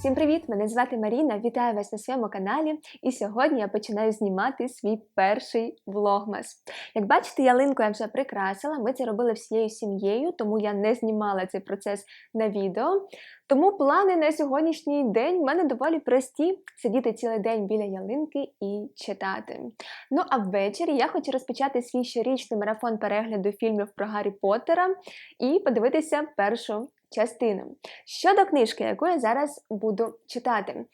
Всім привіт! Мене звати Маріна. Вітаю вас на своєму каналі. І сьогодні я починаю знімати свій перший влогмас. Як бачите, ялинку я вже прикрасила. Ми це робили всією сім'єю, тому я не знімала цей процес на відео. Тому плани на сьогоднішній день в мене доволі прості: сидіти цілий день біля ялинки і читати. Ну а ввечері я хочу розпочати свій щорічний марафон перегляду фільмів про Гаррі Поттера і подивитися першу частину. Щодо книжки, яку я зараз буду читати.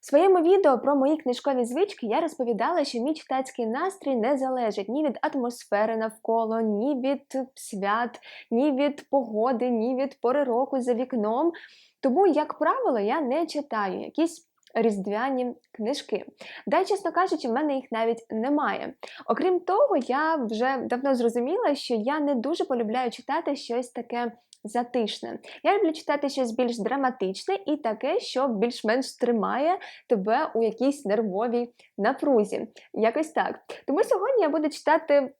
В своєму відео про мої книжкові звички я розповідала, що мій читацький настрій не залежить ні від атмосфери навколо, ні від свят, ні від погоди, ні від пори року за вікном. Тому, як правило, я не читаю якісь різдвяні книжки. Да, чесно кажучи, в мене їх навіть немає. Окрім того, я вже давно зрозуміла, що я не дуже полюбляю читати щось таке затишне. Я люблю читати щось більш драматичне і таке, що більш-менш тримає тебе у якійсь нервовій напрузі. Якось так. Тому сьогодні я буду читати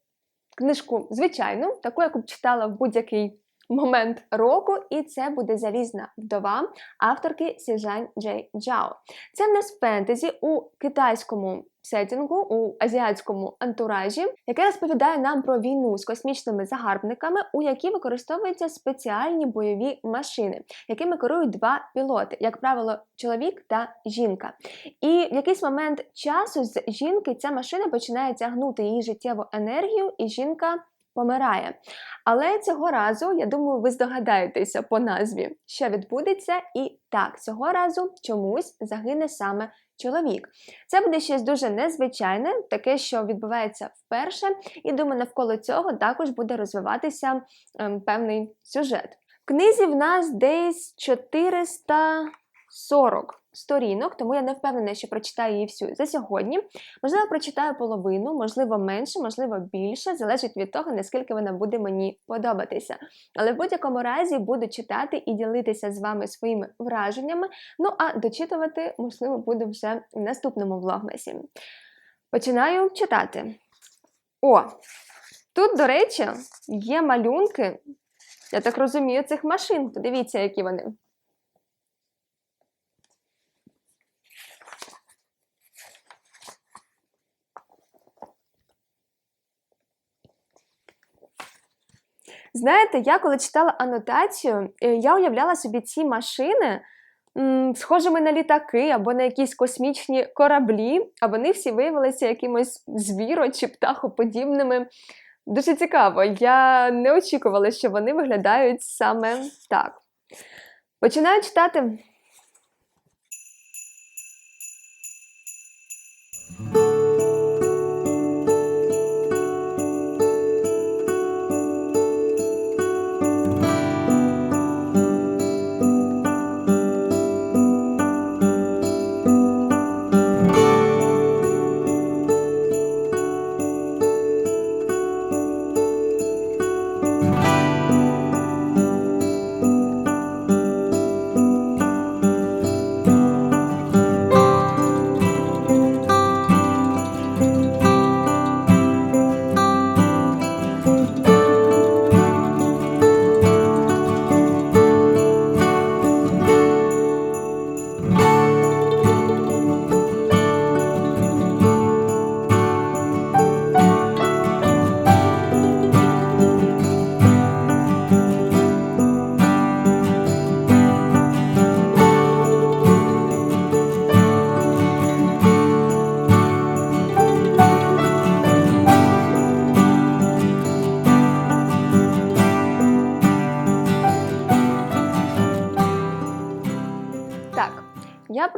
книжку звичайну, таку, яку б читала в будь-який момент року, і це буде Залізна вдова авторки Сіжань Джей Джао. Це в нас фентезі у китайському сетінгу, у азіатському антуражі, яке розповідає нам про війну з космічними загарбниками, у якій використовуються спеціальні бойові машини, якими керують два пілоти, як правило, чоловік та жінка. І в якийсь момент часу з жінки ця машина починає тягнути її життєву енергію, і жінка помирає. Але цього разу, я думаю, ви здогадаєтеся по назві, що відбудеться, і так, цього разу чомусь загине саме чоловік. Це буде щось дуже незвичайне, таке, що відбувається вперше, і думаю, навколо цього також буде розвиватися ем, певний сюжет. В книзі в нас десь 440 сторінок, тому я не впевнена, що прочитаю її всю за сьогодні. Можливо, прочитаю половину, можливо, менше, можливо, більше, залежить від того, наскільки вона буде мені подобатися. Але в будь-якому разі буду читати і ділитися з вами своїми враженнями. Ну а дочитувати, можливо, буду вже в наступному влогмасі. Починаю читати. О! Тут, до речі, є малюнки, я так розумію, цих машин. Подивіться, які вони. Знаєте, я коли читала анотацію, е, я уявляла собі ці машини схожими на літаки або на якісь космічні кораблі, а вони всі виявилися якимось звіро чи птахоподібними. Дуже цікаво. Я не очікувала, що вони виглядають саме так. Починаю читати.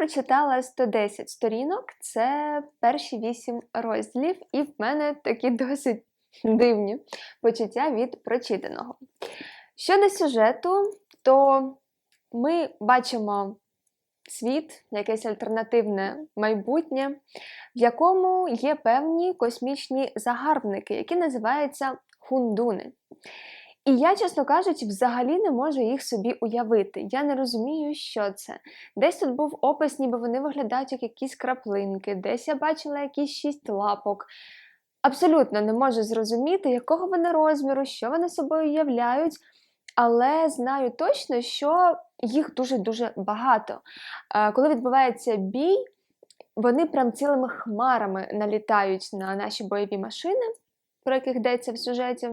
Прочитала 110 сторінок, це перші 8 розділів, і в мене такі досить дивні почуття від прочитаного. Щодо сюжету, то ми бачимо світ, якесь альтернативне майбутнє, в якому є певні космічні загарбники, які називаються хундуни. І я, чесно кажучи, взагалі не можу їх собі уявити. Я не розумію, що це. Десь тут був опис, ніби вони виглядають як якісь краплинки, десь я бачила якісь шість лапок. Абсолютно не можу зрозуміти, якого вони розміру, що вони собою являють, але знаю точно, що їх дуже-дуже багато. Е, Коли відбувається бій, вони прям цілими хмарами налітають на наші бойові машини, про яких йдеться в сюжеті.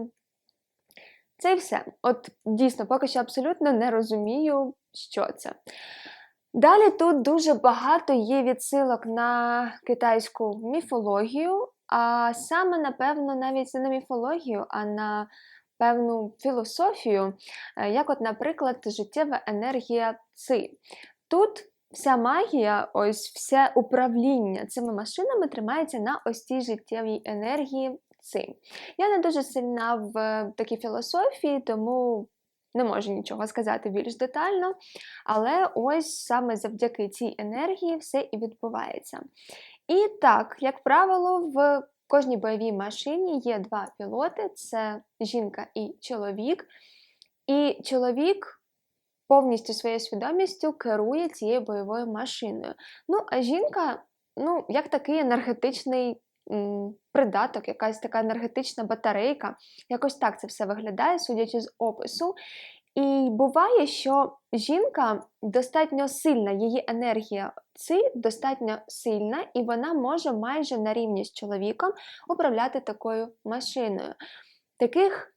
Це і все. От дійсно, поки що абсолютно не розумію, що це. Далі тут дуже багато є відсилок на китайську міфологію, а саме, напевно, навіть не на міфологію, а на певну філософію, е, як, от, наприклад, життєва енергія ци. Тут вся магія, ось все управління цими машинами тримається на ось цій життєвій енергії ци. Я не дуже сильна в такій філософії, тому не можу нічого сказати більш детально. Але ось саме завдяки цій енергії все і відбувається. І так, як правило, в кожній бойовій машині є два пілоти: це жінка і чоловік. І чоловік повністю своєю свідомістю керує цією бойовою машиною. Ну, а жінка, ну, як такий енергетичний придаток, якась така енергетична батарейка. Якось так це все виглядає, судячи з опису. І буває, що жінка достатньо сильна, її енергія ци достатньо сильна, і вона може майже на рівні з чоловіком управляти такою машиною. Таких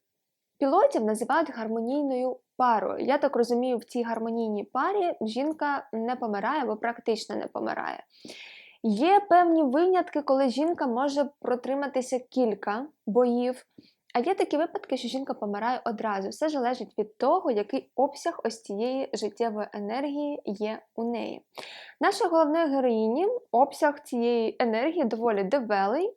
пілотів називають гармонійною парою. Я так розумію, в цій гармонійній парі жінка не помирає або практично не помирає. Є певні винятки, коли жінка може протриматися кілька боїв. А є такі випадки, що жінка помирає одразу. Все залежить від того, який обсяг ось цієї життєвої енергії є у неї. Наша головної героїні обсяг цієї енергії доволі дебелий.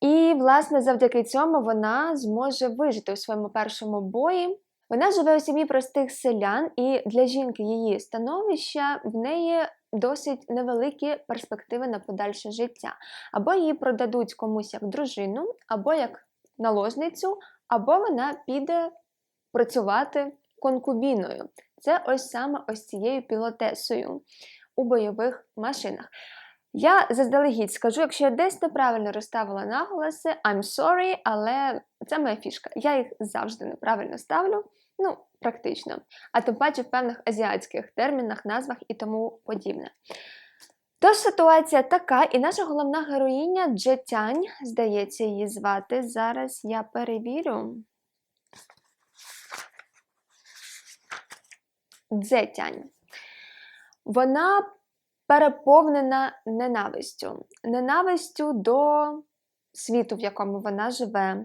І, власне, завдяки цьому вона зможе вижити у своєму першому бої. Вона живе у сім'ї простих селян, і для жінки її становища в неї досить невеликі перспективи на подальше життя. Або її продадуть комусь як дружину, або як наложницю, або вона піде працювати конкубіною. Це ось саме ось цією пілотесою у бойових машинах. Я заздалегідь скажу, якщо я десь неправильно розставила наголоси, I'm sorry, але це моя фішка. Я їх завжди неправильно ставлю, ну, практично. А тим паче в певних азіатських термінах, назвах і тому подібне. Тож ситуація така, і наша головна героїня Джетянь, здається, її звати. Зараз я перевірю. Дзетянь. Вона переповнена ненавистю. Ненавистю до світу, в якому вона живе,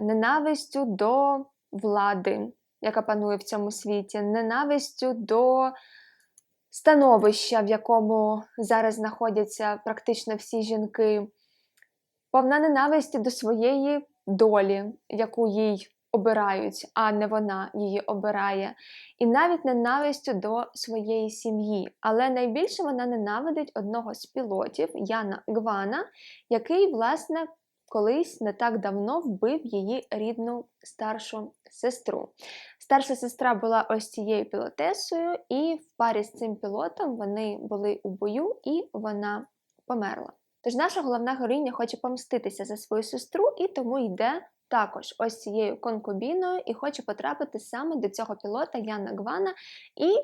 ненавистю до влади, яка панує в цьому світі, ненавистю до становища, в якому зараз знаходяться практично всі жінки, повна ненависті до своєї долі, яку їй обирають, а не вона її обирає, і навіть ненавистю до своєї сім'ї. Але найбільше вона ненавидить одного з пілотів Яна Гвана, який, власне, колись не так давно вбив її рідну старшу сестру. Старша сестра була ось цією пілотесою, і в парі з цим пілотом вони були у бою, і вона померла. Тож наша головна героїня хоче помститися за свою сестру і тому йде також ось цією конкубіною і хоче потрапити саме до цього пілота Яна Гвана. І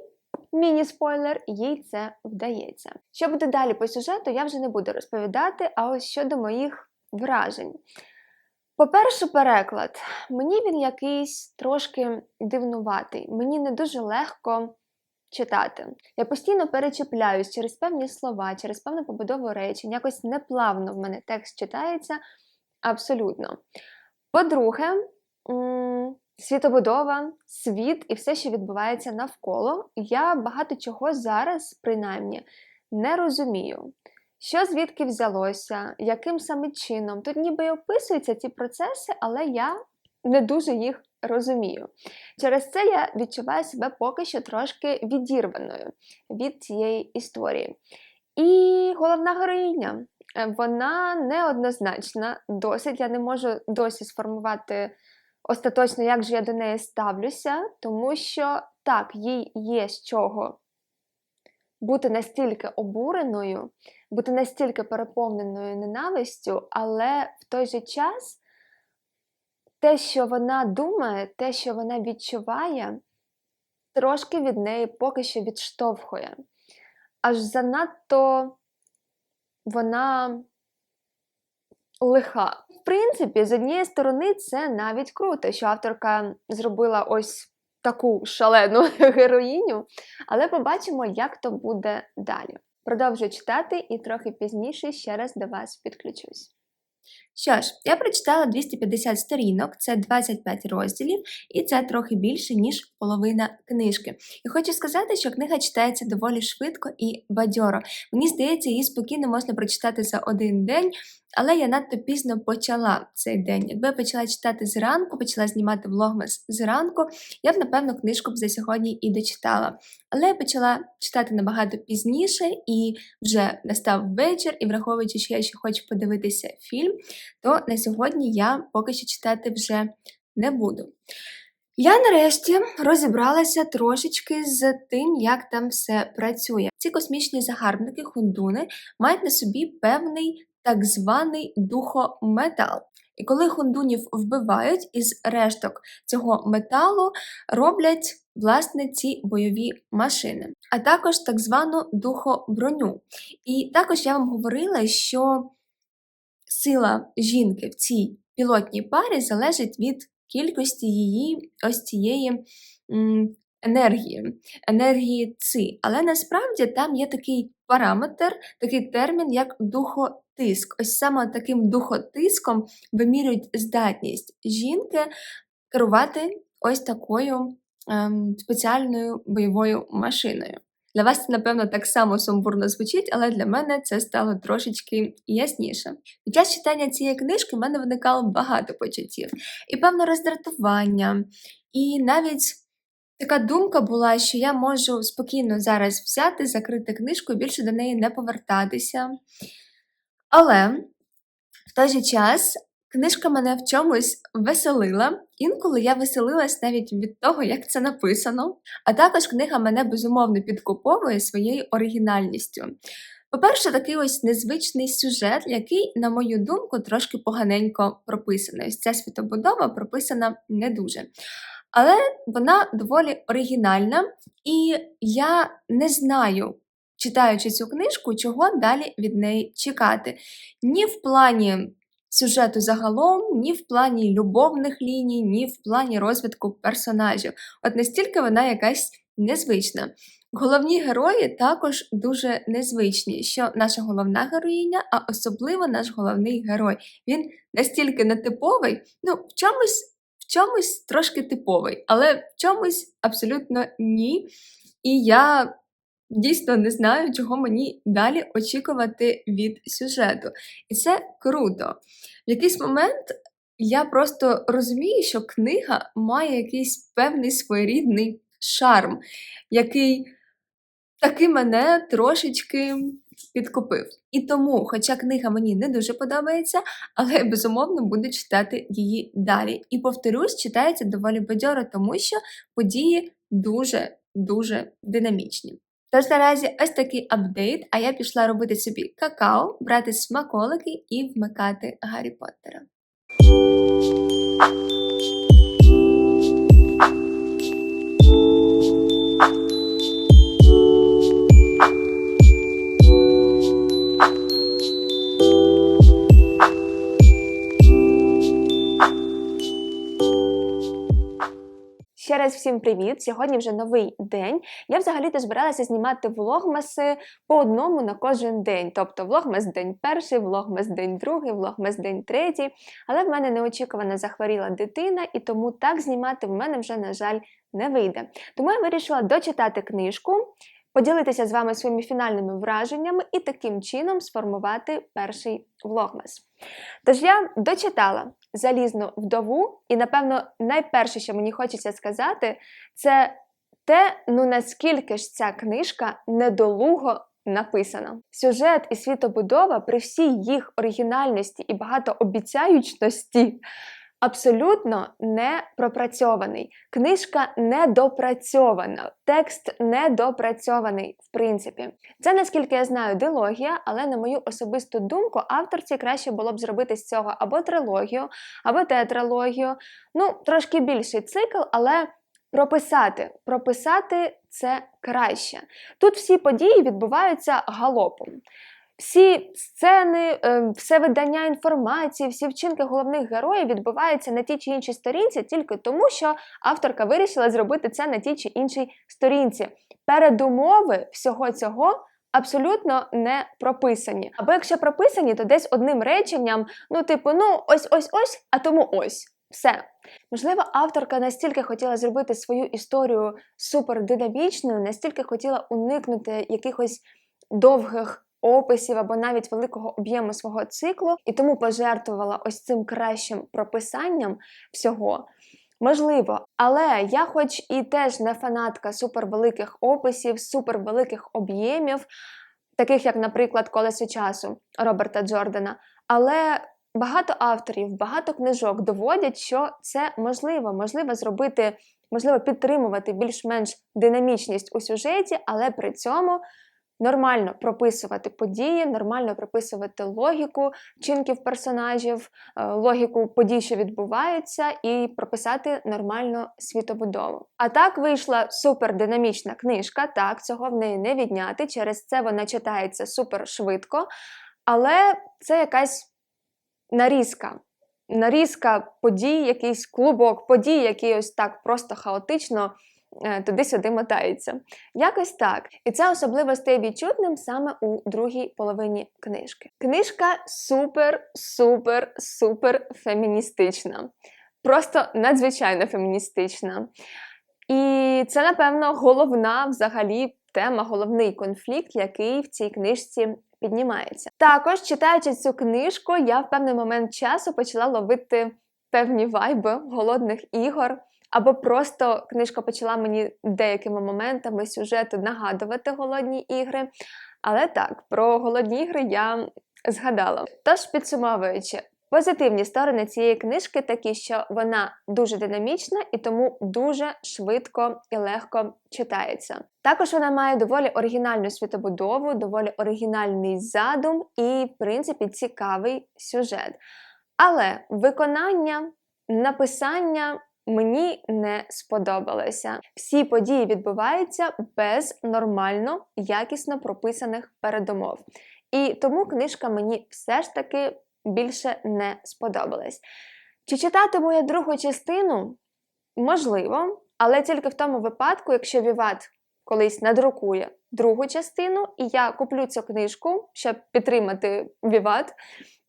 міні-спойлер, їй це вдається. Що буде далі по сюжету, я вже не буду розповідати, а ось щодо моїх вражень. По-перше, переклад. Мені він якийсь трошки дивнуватий, мені не дуже легко читати. Я постійно перечіпляюсь через певні слова, через певну побудову речень, якось неплавно в мене текст читається абсолютно. По-друге, світобудова, світ і все, що відбувається навколо, я багато чого зараз, принаймні, не розумію. Що звідки взялося, яким саме чином? Тут ніби описуються ці процеси, але я не дуже їх розумію. Через це я відчуваю себе поки що трошки відірваною від цієї історії. І головна героїня, вона неоднозначна, досить. Я не можу досі сформувати остаточно, як же я до неї ставлюся, тому що так, їй є з чого бути настільки обуреною, бути настільки переповненою ненавистю, але в той же час те, що вона думає, те, що вона відчуває, трошки від неї поки що відштовхує. Аж занадто вона лиха. В принципі, з однієї сторони, це навіть круто, що авторка зробила ось таку шалену героїню, але побачимо, як то буде далі. Продовжую читати і трохи пізніше ще раз до вас підключусь. Що ж, я прочитала 250 сторінок, це 25 розділів, і це трохи більше, ніж половина книжки. І хочу сказати, що книга читається доволі швидко і бадьоро. Мені здається, її спокійно можна прочитати за один день, але я надто пізно почала цей день. Якби я почала читати зранку, почала знімати влогмас зранку, я б, напевно, книжку б за сьогодні і дочитала. Але я почала читати набагато пізніше, і вже настав вечір, і враховуючи, що я ще хочу подивитися фільм, то на сьогодні я поки що читати вже не буду. Я нарешті розібралася трошечки з тим, як там все працює. Ці космічні загарбники хундуни мають на собі певний так званий духометал. І коли хундунів вбивають із решток цього металу, роблять власне ці бойові машини, а також так звану духоброню. І також я вам говорила, що сила жінки в цій пілотній парі залежить від кількості її ось цієї енергії, енергії ци. Але насправді там є такий параметр, такий термін, як духотиск. Ось саме таким духотиском вимірюють здатність жінки керувати ось такою ем, спеціальною бойовою машиною. Для вас це, напевно, так само сумбурно звучить, але для мене це стало трошечки ясніше. Під час читання цієї книжки в мене виникало багато почуттів, і певне роздратування, і навіть така думка була, що я можу спокійно зараз взяти, закрити книжку і більше до неї не повертатися. Але в той же час книжка мене в чомусь веселила. Інколи я веселилась навіть від того, як це написано. А також книга мене безумовно підкуповує своєю оригінальністю. По-перше, такий ось незвичний сюжет, який, на мою думку, трошки поганенько прописаний. Ось ця світобудова прописана не дуже. Але вона доволі оригінальна, і я не знаю, читаючи цю книжку, чого далі від неї чекати. Ні в плані сюжету загалом, ні в плані любовних ліній, ні в плані розвитку персонажів. От настільки вона якась незвична. Головні герої також дуже незвичні, що наша головна героїня, а особливо наш головний герой. Він настільки нетиповий, ну, в чомусь. В чомусь трошки типовий, але в чомусь абсолютно ні. І я дійсно не знаю, чого мені далі очікувати від сюжету. І це круто. В якийсь момент я просто розумію, що книга має якийсь певний своєрідний шарм, який таки мене трошечки підкупив. І тому, хоча книга мені не дуже подобається, але я безумовно буду читати її далі. І повторюсь, читається доволі бадьоро, тому що події дуже-дуже динамічні. Тож наразі ось такий апдейт, а я пішла робити собі какао, брати смаколики і вмикати Гаррі Поттера. Раз всім привіт! Сьогодні вже новий день. Я взагалі-то збиралася знімати влогмаси по одному на кожен день. Тобто влогмас день перший, влогмас день другий, влогмас день третій. Але в мене неочікувано захворіла дитина, і тому так знімати в мене вже, на жаль, не вийде. Тому я вирішила дочитати книжку. Поділитися з вами своїми фінальними враженнями і таким чином сформувати перший влогмас. Тож я дочитала залізну вдову, і, напевно, найперше, що мені хочеться сказати, це те, ну наскільки ж ця книжка недолуго написана. Сюжет і світобудова при всій їх оригінальності і багатообіцяючності абсолютно не пропрацьований. Книжка недопрацьована, текст недопрацьований, в принципі. Це, наскільки я знаю, дилогія, але на мою особисту думку, авторці краще було б зробити з цього або трилогію, або тетралогію. Ну, трошки більший цикл, але Прописати. Прописати це краще. Тут всі події відбуваються галопом. Всі сцени, е, все видання інформації, всі вчинки головних героїв відбуваються на тій чи іншій сторінці тільки тому, що авторка вирішила зробити це на тій чи іншій сторінці. Передумови всього цього абсолютно не прописані. Або якщо прописані, то десь одним реченням, ну, типу, ну ось ось ось, а тому ось. Все. Можливо, авторка настільки хотіла зробити свою історію супердинамічною, настільки хотіла уникнути якихось довгих описів або навіть великого об'єму свого циклу, і тому пожертвувала ось цим кращим прописанням всього. Можливо, але я, хоч і теж не фанатка супервеликих описів, супервеликих об'ємів, таких як, наприклад, Колесо часу Роберта Джордана, але багато авторів, багато книжок доводять, що це можливо, можливо зробити, можливо підтримувати більш-менш динамічність у сюжеті, але при цьому нормально прописувати події, нормально прописувати логіку вчинків персонажів, е, логіку подій, що відбуваються, і прописати нормально світобудову. А так вийшла супердинамічна книжка, так, цього в неї не відняти. Через це вона читається супер швидко, але це якась нарізка. Нарізка подій, якийсь клубок подій, який ось так просто хаотично туди-сюди мотається. Якось так. І це особливо стає відчутним саме у другій половині книжки. Книжка супер, супер, супер феміністична. Просто надзвичайно феміністична. І це, напевно, головна взагалі тема, головний конфлікт, який в цій книжці піднімається. Також, читаючи цю книжку, я в певний момент часу почала ловити певні вайби голодних ігор. Або просто книжка почала мені деякими моментами сюжету нагадувати голодні ігри. Але так, про голодні ігри я згадала. Тож, підсумовуючи, позитивні сторони цієї книжки такі, що вона дуже динамічна і тому дуже швидко і легко читається. Також вона має доволі оригінальну світобудову, доволі оригінальний задум і, в принципі, цікавий сюжет. Але виконання, написання мені не сподобалося. Всі події відбуваються без нормально, якісно прописаних передумов. І тому книжка мені все ж таки більше не сподобалась. Чи читатиму я другу частину? Можливо, але тільки в тому випадку, якщо Віват колись надрукує другу частину, і я куплю цю книжку, щоб підтримати Віват,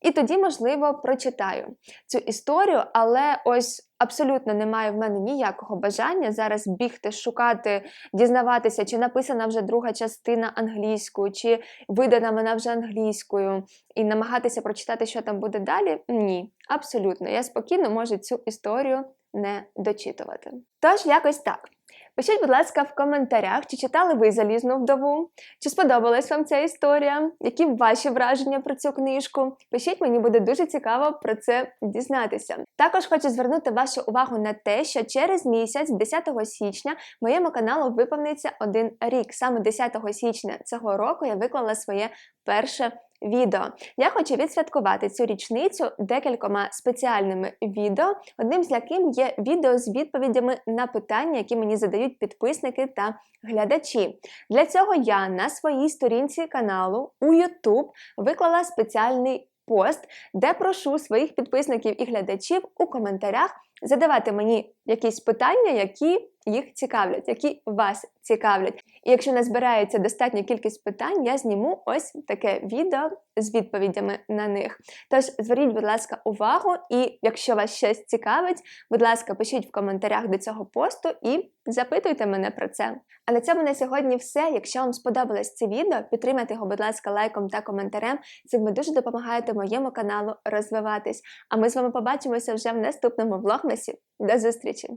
і тоді, можливо, прочитаю цю історію, але ось абсолютно немає в мене ніякого бажання зараз бігти, шукати, дізнаватися, чи написана вже друга частина англійською, чи видана вона вже англійською, і намагатися прочитати, що там буде далі. Ні, абсолютно. Я спокійно можу цю історію не дочитувати. Тож, якось так. Пишіть, будь ласка, в коментарях, чи читали ви залізну вдову, чи сподобалась вам ця історія, які ваші враження про цю книжку. Пишіть, мені буде дуже цікаво про це дізнатися. Також хочу звернути вашу увагу на те, що через місяць, 10 січня, моєму каналу виповниться один рік. Саме 10 січня цього року я виклала своє перше відео. Я хочу відсвяткувати цю річницю декількома спеціальними відео, одним з яким є відео з відповідями на питання, які мені задають підписники та глядачі. Для цього я на своїй сторінці каналу у YouTube виклала спеціальний пост, де прошу своїх підписників і глядачів у коментарях задавати мені якісь питання, які їх цікавлять, які вас цікавлять. І якщо не збирається достатня кількість питань, я зніму ось таке відео з відповідями на них. Тож зверніть, будь ласка, увагу, і якщо вас щось цікавить, будь ласка, пишіть в коментарях до цього посту і запитуйте мене про це. А на цьому на сьогодні все. Якщо вам сподобалось це відео, підтримайте його, будь ласка, лайком та коментарем. Цим ви дуже допомагаєте моєму каналу розвиватись. А ми з вами побачимося вже в наступному влогмасі. До зустрічі!